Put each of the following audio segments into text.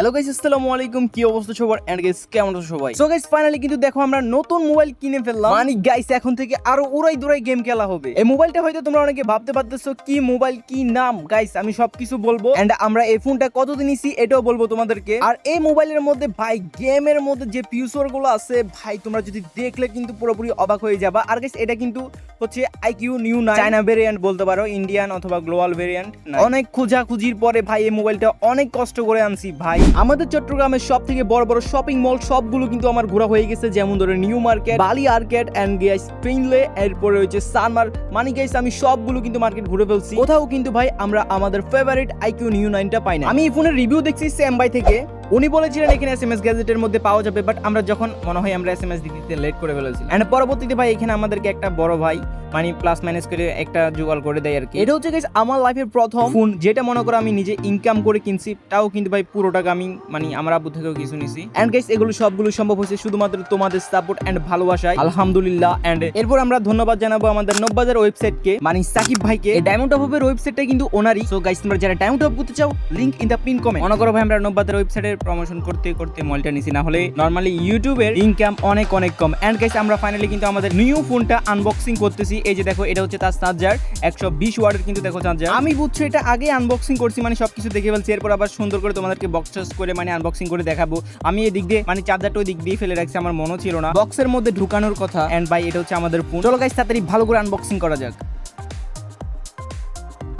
Hello guys আসসালামু আলাইকুম। কি অবস্থা সবার? এন্ড গাইস কেমন আছো সবাই? সো গাইস ফাইনালি কিন্তু দেখো আমরা নতুন মোবাইল কিনে ফেললাম। মানে গাইস এখন থেকে আরও উড়াই দুরাই গেম খেলা হবে। এই মোবাইলটা হয়তো তোমরা অনেকে ভাবতে পারতেছো কি মোবাইল কি নাম? গাইস আমি সবকিছু বলব। এন্ড আমরা এই ফোনটা কতদিন নিছি এটাও বলব তোমাদেরকে। আর এই মোবাইলের মধ্যে ভাই গেমের মধ্যে যে ফিউচারগুলো আছে ভাই তোমরা যদি দেখলে কিন্তু পুরোপুরি অবাক হয়ে যাবা। আর গাইস এটা কিন্তু হচ্ছে আইকিউ নিউ না চায়না ভেরিয়েন্ট বলতে পারো ইন্ডিয়ান অথবা গ্লোবাল ভেরিয়েন্ট অনেক খোঁজাখুঁজির পরে ভাই এই মোবাইলটা অনেক কষ্ট করে আনছি ভাই। আমাদের চট্টগ্রামের সব থেকে বড় বড় শপিং মল সবগুলো কিন্তু আমার ঘোরা হয়ে গেছে। যেমন ধরে নিউ মার্কেট বালি আর্কেট অ্যান্ড গাইস ফিনলে এরপরে রয়েছে সানমার মানে গাইস আমি সবগুলো কিন্তু মার্কেট ঘুরে ফেলছি। কোথাও কিন্তু ভাই, আমরা আমাদের ফেভারিট আইকিউ নিউ নাইনটা পাই না। আমি এই ফোনের রিভিউ দেখছি স্যাম ভাই থেকে। উনি বলেছিলেন, এখানে এস এম এস গ্যাজেটের মধ্যে পাওয়া যাবে বাট আমরা যখন, মনে হয় আমরা এস এম এস দিতে লেট করে ফেলেছি এন্ড পরবর্তীতে ভাই, এখানে আমাদেরকে একটা বড় ভাই মানে প্লাস মাইনাস করে একটা জোগাড় করে দেয় আর কি। এটা হচ্ছে গাইস আমার লাইফের প্রথম ফোন যেটা মনে করো আমি নিজে ইনকাম করে কিনছি, তাও কিন্তু ভাই পুরো টাকা আমি মানে আমার আব্বু থেকেও কিছু নিছি। এন্ড গাইস এগুলো সবগুলো সম্ভব হয়েছে শুধুমাত্র তোমাদের সাপোর্ট এন্ড ভালোবাসায়। আলহামদুলিল্লাহ এন্ড এরপর আমরা ধন্যবাদ জানাব আমাদের নব্বাজার ওয়েবসাইটকে মানে সাকিব ভাইকে। ডায়মন্ড অফ এর ওয়েবসাইটটা কিন্তু ওনারই। সো গাইস তোমরা যারা ডায়মন্ড অফ করতে চাও link in the pin comment মনে করো ভাই, আমরা নব্বাজার ওয়েবসাইটের প্রমোশন করতে করতে মলটা নিছি। না হলে নরমালি ইউটিউবের ইনকাম অনেক অনেক কম। এন্ড গাইস আমরা ফাইনালি কিন্তু আমাদের নিউ ফোনটা আনবক্সিং করতেছি। এই যে দেখো, এটা হচ্ছে তার চার্জার একশো বিশ ওয়ার্ডের কিন্তু দেখো চার্জার আমি বুঝছি, এটা আগে আনবক্সিং করছি মানে সবকিছু দেখে ফেলছি। এরপর আবার সুন্দর করে তোমাদেরকে বক্স করে মানে আনবক্সিং করে দেখাবো। আমি এই দিক দিয়ে মানে চার্জারটা ওই দিক দিয়ে ফেলে রাখছি, আমার মনে ছিল না। বক্সের মধ্যে ঢুকানোর কথা। এন্ড বাই এটা হচ্ছে আমাদের ফোন চলো গাইস তাড়াতাড়ি ভালো করে আনবক্সিং করা যাক।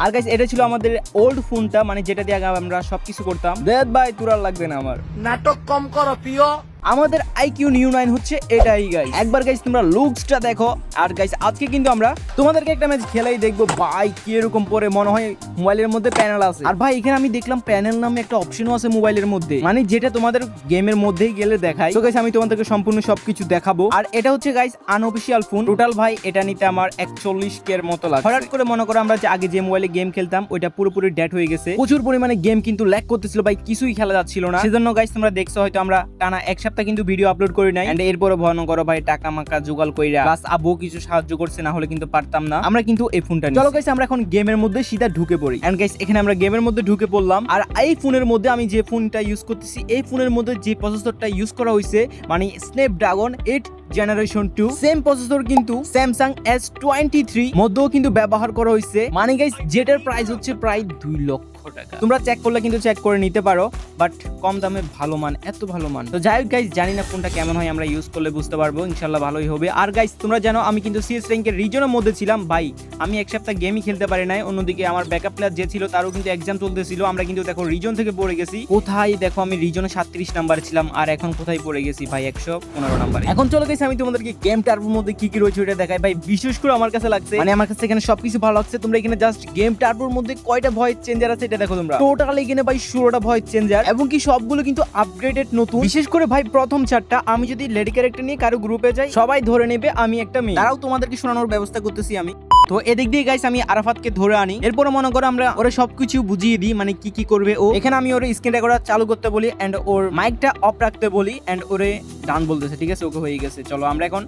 আর গাইস এটা ছিল আমাদের ওল্ড ফোনটা মানে যেটা দিয়ে আগে আমরা সবকিছু করতাম। দেয়াত ভাই তুরার লাগবে না আমার। নাটক কম করো প্রিয় আমাদের আইকিউ নিউ নাইন হচ্ছে এটাই গাইস একবার গাইস তোমরা লুকসটা দেখো। আর গাইস আজকে কিন্তু আমরা তোমাদেরকে একটা ম্যাচ খেলাই দেখব। ভাই, কি এরকম পরে মনে হয় মোবাইলের মধ্যে প্যানেল আছে। আর, ভাই, এখানে আমি দেখলাম প্যানেল নামে একটা অপশনও আছে মোবাইলের মধ্যে। মানে যেটা তোমাদের গেমের মধ্যেই গেলে দেখায়। তো গাইস আমি তোমাদেরকে সম্পূর্ণ সবকিছু দেখাবো। আর, এটা হচ্ছে গাইস আনঅফিসিয়াল ফোন টোটাল ভাই, এটা নিতে আমার একচল্লিশ কে এর মতো লাগে হঠাৎ করে মনে করো আমরা যে আগে যে মোবাইলে গেম খেলতাম, ওইটা পুরোপুরি ডেট হয়ে গেছে। প্রচুর পরিমাণে গেম কিন্তু ল্যাক করতেছিল, ভাই, কিছুই খেলা যাচ্ছিল না। সেজন্য গাইস তোমরা দেখছ, হয়তো আমরা টানা এক সপ্তাহ কিন্তু ভিডিও আপলোড করি নাই। এন্ড এরপরে ভয়ন করো ভাই টাকা মাকা জোগাড় কইরা। প্লাস আবু কিছু সাহায্য করছে না হলে কিন্তু পারতাম না। আমরা কিন্তু এই ফোনটা চলো গাইস আমরা এখন গেমের মধ্যে সিধা ঢুকে পড়ি। এন্ড গাইস এখানে আমরা গেমের মধ্যে ঢুকে পড়লাম। আর এই ফোনের মধ্যে আমি যে ফোনটা ইউজ করতেছি এই ফোনের মধ্যে যে প্রসেসরটা ইউজ করা হয়েছে মানে Snapdragon eight generation two same processor কিন্তু স্যামসাং এস টোয়েন্টি থ্রি মধ্যেও কিন্তু ব্যবহার করা হয়েছে মানে গাইস যেটার প্রাইস হচ্ছে প্রায় দুই লক্ষ টাকা। তোমরা চেক করলে কিন্তু চেক করে নিতে পারো বাট কম দামে ভালো মান, এত ভালো মান। তো যাই হোক গাইস জানি না কোনটা কেমন হয়, আমরা ইউজ করলে বুঝতে পারব ইনশাল্লাহ ভালোই হবে। আর গাইস তোমরা জানো, আমি কিন্তু সিএস র্যাঙ্কের রিজনের মধ্যে ছিলাম। ভাই, আমি এক সপ্তাহ গেমই খেলতে পারি নাই, অন্যদিকে আমার ব্যাকআপ প্লেয়ার যে ছিল, তারও কিন্তু এক্সাম চলতেছিল। আমরা কিন্তু দেখো রিজন থেকে পড়ে গেছি। কোথায়? দেখো, আমি রিজনে সাতত্রিশ নাম্বারে ছিলাম, আর এখন কোথায় পড়ে গেছি? ভাই, একশো পনেরো নাম্বার এখন চলে গেছি আমি তোমাদেরকে গেম টার্বোর মধ্যে কি কি রয়েছে ওটা দেখাই। ভাই, বিশেষ করে আমার কাছে লাগছে মানে আমার কাছে এখানে সবকিছু ভালো লাগছে। তোমরা এখানে জাস্ট গেম টার্বোর মধ্যে কয়টা ভয়েস চেঞ্জার আছে এটা দেখো তোমরা। টোটাল এখানে ভাই ষোলোটা ভয়েস চেঞ্জার এবং কি সবগুলো কিন্তু আপগ্রেডেড নতুন। বিশেষ করে ভাই প্রথম চারটা আমি যদি লেডি ক্যারেক্টার নিয়ে কারও গ্রুপে যাই সবাই ধরে নেবে আমি একটা মেয়ে। তারাও তোমাদেরকে শোনানোর ব্যবস্থা করতেছি আমি। তো এদিক দিয়ে গাইস আমি আরাফাতকে ধরে আনি। এরপরে মনে করো আমরা ওরা সবকিছু বুঝিয়ে দিই মানে কি কি করবে ও। এখানে আমি ওর স্ক্রিন রেকর্ডার চালু করতে বলি এন্ড ওর মাইকটা অফ রাখতে বলি এন্ড ওরে ডান বলতেছে। ঠিক আছে ওকে হয়ে গেছে। চলো আমরা এখন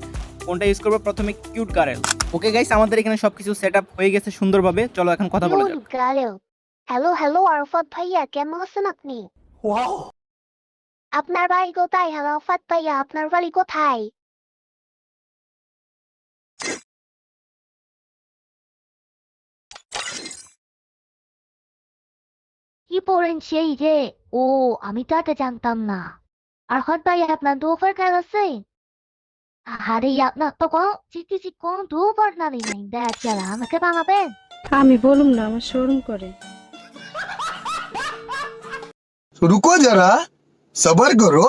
কোনটা ইউজ করব প্রথমে কিউট কারেল ওকে গাইস আমাদের এখানে সবকিছু সেট আপ হয়ে গেছে সুন্দরভাবে। চলো এখন কথা বলা যাক। হ্যালো হ্যালো আরফাত ভাইয়া কেমন আছেন আপনি ওয়াও আপনার বাড়ি কোথায় আরফাত ভাইয়া আপনার বাড়ি কোথায় কি পড়েন সেই যে ও আমি তো এটা জানতাম না আরফাত ভাইয়া আপনার দু কাজ আছে আরে আপনার তো কোনো চিঠি কোন দু অফার না নেই দেখ আমাকে বানাবেন আমি বলুম না আমার শোরুম করে रुको जरा सबर करो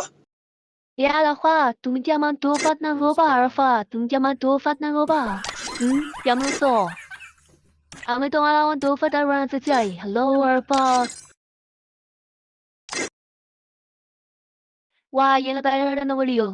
Ya Rafa, তুমি কি আমার দোফাত না রোবা আরফা তুমি কি আমার দোফাত না রোবা হুম কেমন আছো আমি তোমার আমার দোফাত আর বানাতে চাই হ্যালো আরফা ওয়া ইয়েলো বাইরে না বলিও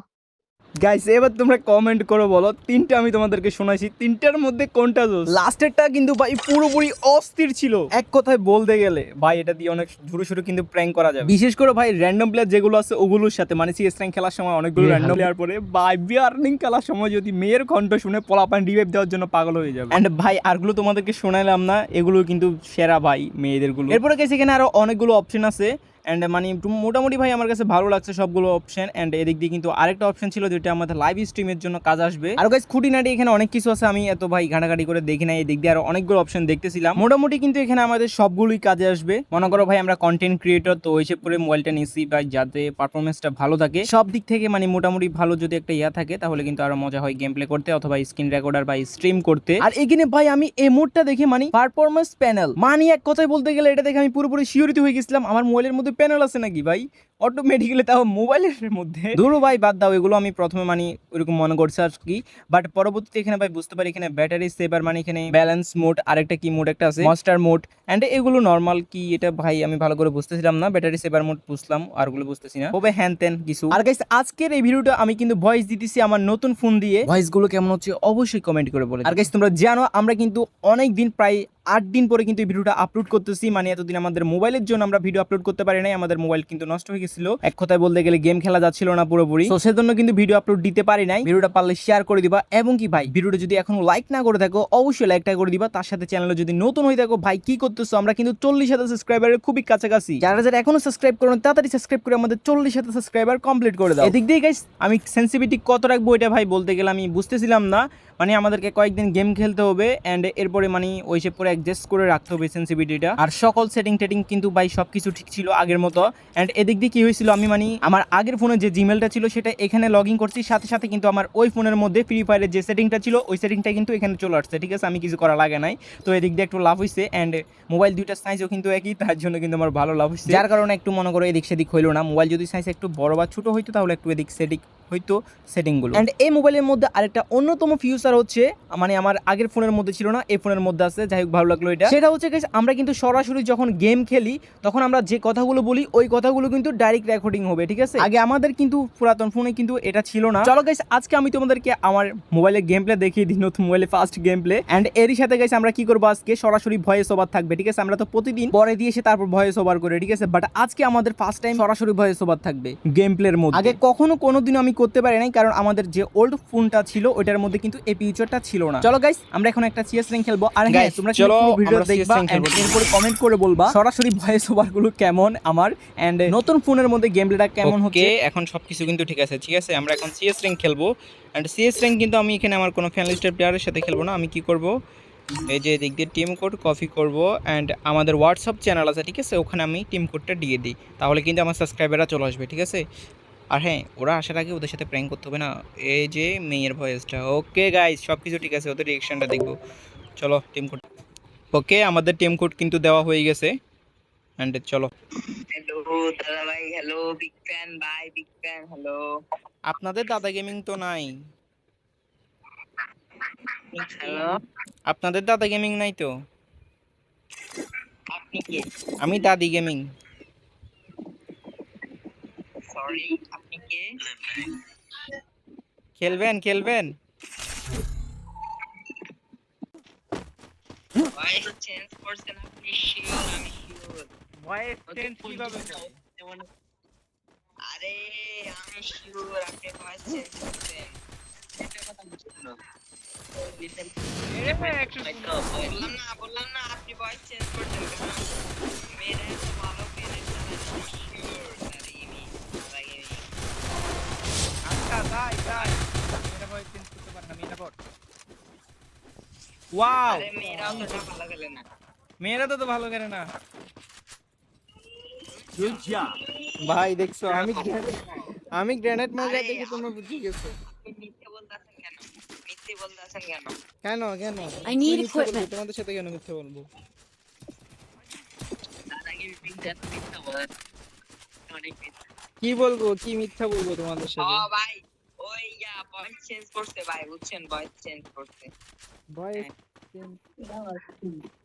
গাইস এবার তোমরা কমেন্ট করো বলো। তিনটা আমি তোমাদেরকে শোনাইছি। তিনটার মধ্যে কোনটা জোস? লাস্টেরটা কিন্তু ভাই পুরোপুরি অস্থির ছিল। এক কথায় বলতে গেলে ভাই এটা দিয়ে অনেক ঝুরু ঝুরু কিন্তু প্র্যাঙ্ক করা যাবে। বিশেষ করে ভাই র্যান্ডম প্লেয়ার যেগুলো আছে ওগুলোর সাথে। মানে সিএস র্যাঙ্ক খেলার সময় অনেকগুলো র্যান্ডম প্লেয়ার পরে ভাই বিয়ার্নিং খেলার সময় যদি মেয়ের কণ্ঠ শুনে পোলাপান রিভাইভ দেওয়ার জন্য পাগল হয়ে যাবে। এন্ড ভাই আরগুলো তোমাদেরকে শোনাইলাম না এগুলো কিন্তু সেরা ভাই মেয়েদেরগুলো এরপরে গেছে এখানে আরও অনেকগুলো অপশন আছে। অ্যান্ড মানে মোটামুটি ভাই আমার কাছে ভালো লাগছে সবগুলো অপশন অ্যান্ড এদিক দিয়ে কিন্তু আরেকটা অপশন ছিল যেটা আমাদের লাইভ স্ট্রিমের জন্য কাজ আসবে। আর গাইস খুঁটিনাটি এখানে অনেক কিছু আছে, আমি এত ভাই ঘাটাঘাটি করে দেখি নাই, এদিক দিয়ে আরও অনেকগুলো অপশন দেখতেছিলাম। মোটামুটি কিন্তু এখানে আমাদের সবগুলোই কাজে আসবে। মনে করো ভাই, আমরা কন্টেন্ট ক্রিয়েটর তো ওই করে মোবাইলটা নিচ্ছি ভাই, যাতে পারফরমেন্সটা ভালো থাকে। সব দিক থেকে মানে মোটামুটি ভালো যদি একটা ইয়া থাকে, তাহলে কিন্তু আরও মজা হয় গেম প্লে করতে অথবা স্ক্রিন রেকর্ডার বা স্ট্রিম করতে। আর এখানে ভাই, আমি এই মোডটা দেখে মানে পারফরমেন্স প্যানেল মানে এক কথায় বলতে গেলে এটা দেখে আমি পুরোপুরি শিওরিত হয়ে গেছিলাম। আমার মোবাইলের মধ্যে প্যানেল আছে নাকি ভাই? অটোমেটিক্যালি তাও মোবাইলের মধ্যে। ধরো ভাই, বাদ দাও, এগুলো আমি প্রথমে মানে ওইরকম মনে করছি আর কি। বাট পরবর্তীতে এখানে ভাই বুঝতে পারি, এখানে ব্যাটারি সেভার মানে এখানে ব্যালেন্স মোড আরেকটা কি মোড একটা আছে? মাস্টার মোড অ্যান্ড এগুলো নর্মাল কি, এটা ভাই আমি ভালো করে বুঝতেছিলাম না। ব্যাটারি সেভার মোড বুঝলাম, আর ওগুলো বুঝতেছি না। তবে হ্যান ত্যান কিছু। আর গাইস আজকের এই ভিডিওটা আমি কিন্তু ভয়েস দিতেছি আমার নতুন ফোন দিয়ে। ভয়েসগুলো কেমন হচ্ছে অবশ্যই কমেন্ট করে বলে আর গাইস তোমরা জানো, আমরা কিন্তু অনেক দিন প্রায় আট দিন পরে কিন্তু এই ভিডিওটা আপলোড করতেছি। মানে এতদিন আমাদের মোবাইলের জন্য আমরা ভিডিও আপলোড করতে পারি নাই, আমাদের মোবাইল কিন্তু নষ্ট হয়ে গেছিল এক কথায় বলতে গেলে গেম খেলা যাচ্ছিল না পুরোপুরি। তো সেজন্য কিন্তু ভিডিও আপলোড দিতে পারি নাই। ভিডিওটা পারলে শেয়ার করে দিবা। এবং কি ভাই ভিডিওটা যদি এখনও লাইক না করে থাকো অবশ্যই লাইকটা করে দিবা। তার সাথে চ্যানেলে যদি নতুন হয়ে থাকো ভাই কি করতেছো? আমরা কিন্তু চল্লিশ হাজার সাবস্ক্রাইবারের খুবই কাছাকাছি। যারা যারা এখনও সাবস্ক্রাইব করো তাড়াতাড়ি সাবস্ক্রাইব করে আমাদের চল্লিশ হাজার সাবস্ক্রাইবার কমপ্লিট করে দাও। এদিক দিয়ে গাইস আমি সেন্সিভিটি কত রাখব এটা ভাই বলতে গেলে আমি বুঝতেছিলাম না। মানে আমাদেরকে কয়েকদিন গেম খেলতে হবে অ্যান্ড এরপরে মানে ওই সে পরে অ্যাডজাস্ট করে রাখতে হবে সেন্সিভিটিটা আর সকল সেটিং টেটিং কিন্তু ভাই সব কিছু ঠিক ছিল আগের মতো। অ্যান্ড এদিক দিয়ে কী হয়েছিল, আমি মানে আমার আগের ফোনে যে জিমেলটা ছিল সেটা এখানে লগ ইন করছি, সাথে সাথে কিন্তু আমার ওই ফোনের মধ্যে ফ্রি ফায়ারের যে সেটিংটা ছিল, ওই সেটিংটা কিন্তু এখানে চলে আসছে, ঠিক আছে? আমি কিছু করা লাগে নাই। তো এদিক দিয়ে একটু লাভ হয়েছে অ্যান্ড মোবাইল দুইটা সাইজও কিন্তু একই, তার জন্য কিন্তু আমার ভালো লাভ হয়েছে যার কারণে একটু মনে করো এদিক সেদিক হইল না। মোবাইল যদি সাইজ একটু বড় বা ছোটো হইতো, তাহলে একটু এদিক সেদিক হইতো সেটিংগুলো অ্যান্ড এই মোবাইলের মধ্যে আরেকটা অন্যতম ফিউচার হচ্ছে মানে আমার আগের ফোনের মধ্যে ছিল না এই ফোনের মধ্যে আছে যাই হোক ভালো লাগল এটা। সেটা হচ্ছে guys, আমরা কিন্তু সরাসরি যখন গেম খেলি তখন আমরা যে কথাগুলো বলি ওই কথাগুলো কিন্তু ডাইরেক্ট রেকর্ডিং হবে ঠিক আছে? আগে আমাদের কিন্তু পুরাতন ফোনে কিন্তু এটা ছিল না। চলো গাইস আজকে আমি তোমাদেরকে আমার মোবাইলে গেম প্লে দেখিয়ে দিই নতুন মোবাইলে ফার্স্ট গেম প্লে অ্যান্ড এরই সাথে গাইস আমরা কি করব আজকে? সরাসরি ভয়েস ওভার থাকবে ঠিক আছে? আমরা তো প্রতিদিন পরে দিয়ে এসে তারপর ভয়েস ওভার করে ঠিক আছে? বাট আজকে আমাদের ফার্স্ট টাইম সরাসরি ভয়েস ওভার থাকবে গেম প্লের মধ্যে। আগে কখনো কোনোদিনও আমি করতে পারি নাই কারণ আমাদের যে ওল্ড ফোনটা ছিল ওটার মধ্যে কিন্তু এই ফিউচারটা ছিল না। চলো গাইস আমরা এখন একটা চিয়াস রিং খেলব। আর হ্যাঁ তোমরা চলো ভিডিও দেখবা and এরপরে কমেন্ট করে বলবা সরাসরি ভয়েস ওভারগুলো কেমন আমার এন্ড নতুন ফোনের মধ্যে গেম প্লেটা কেমন হচ্ছে? এখন সবকিছু কিন্তু ঠিক আছে ঠিক আছে? আমরা এখন সিএস র্যাঙ্ক খেলব। এন্ড সিএস র্যাঙ্ক কিন্তু আমি এখানে আমার কোনো ফ্যানলিস্টের প্লেয়ারের সাথে খেলব না। আমি কি করব? এই যে এদিক দিয়ে টিম কোড কপি করব। অ্যান্ড আমাদের হোয়াটসঅ্যাপ চ্যানেল আছে ঠিক আছে? ওখানে আমি টিম কোডটা দিয়ে দিই। তাহলে কিন্তু আমার সাবস্ক্রাইবাররা চলে আসবে ঠিক আছে? আর হ্যাঁ ওরা আসার আগে ওদের সাথে প্র্যাঙ্ক করতে হবে না। এই যে মেয়ের ভয়েসটা ওকে গাইজ সব কিছু ঠিক আছে ওদের রিয়েকশনটা দেখব। চলো টিম কোড ওকে আমাদের টিম কোড কিন্তু দেওয়া হয়ে গেছে। অ্যান্ড চলো। হ্যালো দাদা ভাই hello big fan bye big fan hello আপনাদের দাদা গেমিং তো নাই। হ্যালো আপনাদের দাদা গেমিং নাই তো? আপনি কে? আমি দাদি গেমিং সরি আপনি কে খেলবেন খেলবেন। ভয়েস চেঞ্জ করছেন আপনি শিওর আমি শিওর ভয়েস চেঞ্জ কীভাবে আরে আমি শিওর আপনি ভয়েস চেঞ্জ করছেন একটা কথা বুঝছেন না বললাম না বললাম না আপনি ভয়েস চেঞ্জ করছেন মেয়েরা এত ভালো মেয়েদের সাথে শিওর আরে ইমি লাগে আচ্ছা তাই তাই মেয়েরা ভয়েস চেঞ্জ করতে পারে না মেয়েরা বট ওয়াও মেয়েরা তো তো ভালো করে না। ভাই দেখছ আমি আমি গ্রেনেড মারা দেখে তোমরা বুঝে গেছো। কেন? কেন. তোমাদের সাথে কেন মিথ্যে বলব? কি বলব কি মিথ্যা বলব তোমাদের ও সাথে ভাই ওই ইয়া ভয়েস চেঞ্জ করছে ভাই বুঝছেন? ভয়েস চেঞ্জ করছে। ভয়েস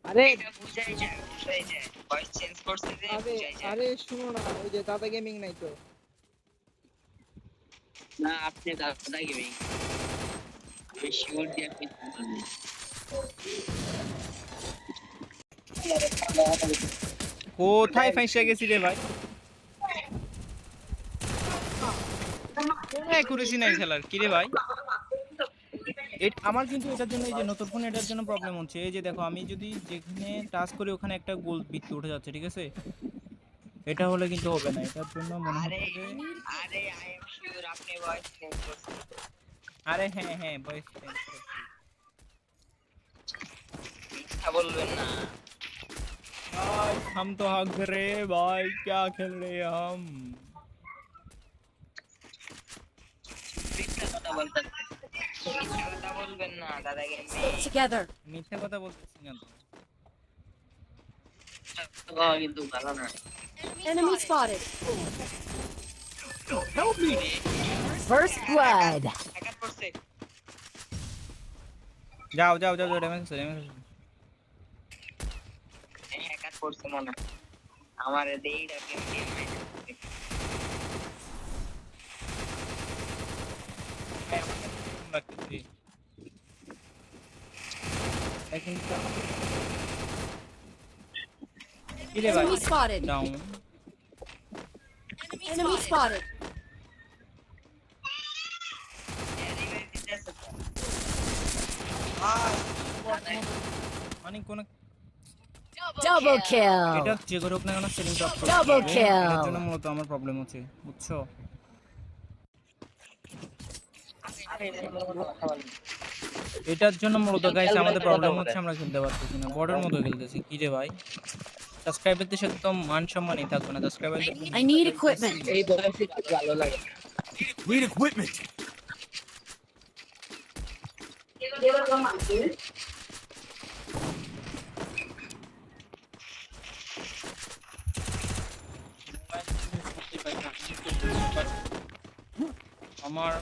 আরে এটা বুঝাই যায় বুঝাই যায়। ভয়েস চেঞ্জ করছে যে বুঝাই যায়। আরে শুনো না ওই যে দাদা গেমিং নাই তো। না আপনি দাদা গেমিং। আমি শিওর দিয়ে আপনি কোথায় ফাঁসে গেছি রে ভাই? অ্যাকুরেসি নাই খেলার। কি রে ভাই? আমার কিন্তু এটার জন্য এই যে নতুন ফোন এটার জন্য প্রবলেম হচ্ছে এই যে দেখো আমি যদি যেখানে টাচ করি ওখানে একটা গোল বৃত্ত উঠে যাচ্ছে ঠিক আছে এটা হলে কিন্তু হবে না এটার জন্য মনে আরে হচ্ছে যে আরে আই এম শিওর আপনি ভয়েস চেঞ্জ করছেন আরে হ্যাঁ হ্যাঁ ভয়েস চেঞ্জ করছি মিথ্যা বলবেন না भाई हम तो हक रहे भाई क्या खेल रहे हैं हम মিথ্যা কথা বলতেন মিথ্যা কথা বলবেন না দাদাকে together. মিথ্যা কথা বলতেছি না তো মেয়ে কিন্তু ভালো না enemy spotted First blood. Hacker করছে যাও যাও যাও যাও ড্যামেজ আছে ড্যামেজ আছে হ্যাকার করছে মনে হয়। আমার দেইটা গেম গেম লাগতেছে এখন কি রে ভাই? Enemy spotted. Down enemy spotted. মানে কোন Double kill. এটা যে করে হোক না কেন সেটিং টপ হবে। kill. এটার জন্য মূলত আমার প্রবলেম হচ্ছে বুঝছ? এটার জন্য মূলত গাইস আমাদের প্রবলেম হচ্ছে আমরা খেলতে পারতেছি না বর্ডার মতো খেলতেছি কি রে ভাই সাবস্ক্রাইবারদের সাথে তো মান সম্মানই থাকবে না সাবস্ক্রাইবার I need equipment. এই বয়সে ভালো লাগে Need equipment. আমার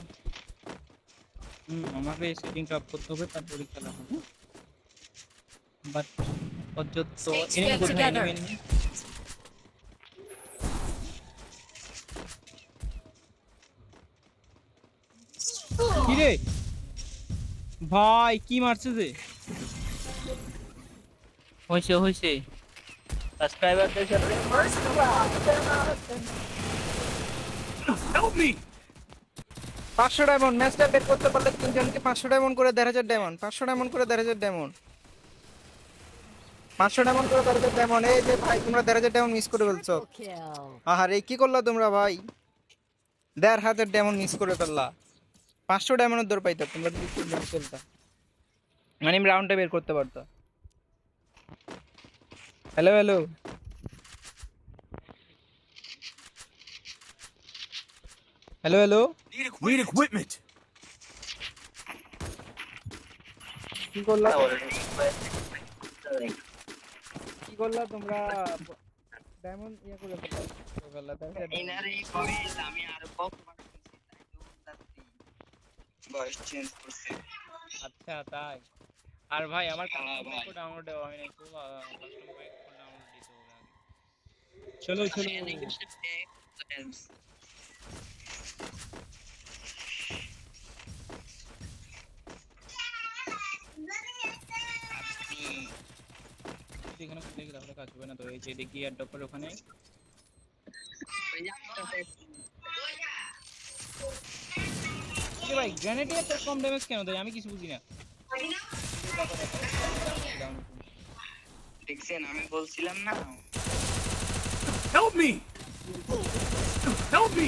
হুম আমাকে সেটিং আপ করতে হবে তারপরে খেলা হবে। বাট পর্যন্ত এনিমি কোথায় এনিমি কি রে ভাই কি মারছে যে? হয়েছে হয়েছে সাবস্ক্রাইবারদের সাথে Help me. পাঁচশো ডায়মন্ড ম্যাচটা বের করতে পারলে তিনজনকে পাঁচশো ডায়মন্ড করে দেড় হাজার ডায়মন্ড পাঁচশো ডায়মন্ড করে দেড় হাজার ডায়মন্ড পাঁচশো ডায়মন্ড করে দেড় হাজার ডায়মন্ড এই যে ভাই তোমরা দেড় হাজার ডায়মন্ড মিস করে ফেলছো. আহার এই কি করলা তোমরা ভাই? দেড় হাজার ডায়মন্ড মিস করে ফেললা। পাঁচশো ডায়মন্ডের দর পাইতা তোমরা খেলতা মানে আমি রাউন্ডটা বের করতে পারতো। Hello hello hello hello Need equipment. কি করলা? কি করলা তোমরা? ডায়মন্ড ইয়ে করে ফেললা এনারে ভয়েস আমি আরও বক ভয়েস চেঞ্জ করছে। আচ্ছা তাই। আর ভাই আমার হ্যাঁ, ডাউনলোড হয় নাই তো কাস্টম বাইক ডাউনলোড দিতে চলো চলো। এখানে দেখি তাহলে কাজ হবে না তো এই যে দেখি আর ডপের ওখানে ভাই গ্রেনেডে এত কম ড্যামেজ কেন দেয় আমি কিছু বুঝি না দেখছেন আমি বলছিলাম না Help me. Help me.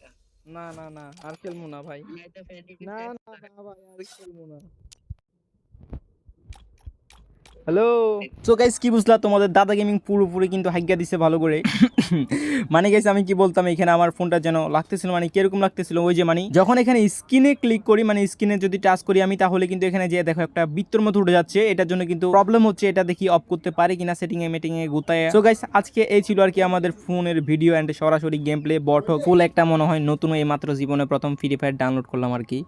না না না আর খেলব না ভাই। না না না ভাই আর খেলব না। হ্যালো সো গাইস কি বুঝলা? তোমাদের দাদা গেমিং পুরোপুরি কিন্তু হাইগা দিছে ভালো করে। মানে গাইস আমি কি বলতাম, এখানে আমার ফোনটা যেন লাগতেছিল মানে কীরকম লাগতেছিল? ওই যে মানে যখন এখানে স্ক্রিনে ক্লিক করি মানে স্ক্রিনে যদি টাচ করি, আমি তাহলে কিন্তু এখানে যে দেখো একটা বৃত্তর মতো উঠে যাচ্ছে। এটার জন্য কিন্তু প্রবলেম হচ্ছে, এটা দেখি অফ করতে পারি কিনা সেটিং এ মিটিং এ গুতায়। সো গাইস আজকে এই ছিল আর কি আমাদের ফোনের ভিডিও এন্ড সরাসরি গেম প্লে বট ফুল একটা মনে হয় নতুন এই মাত্র জীবনে প্রথম ফ্রি ফায়ার ডাউনলোড করলাম আর কি।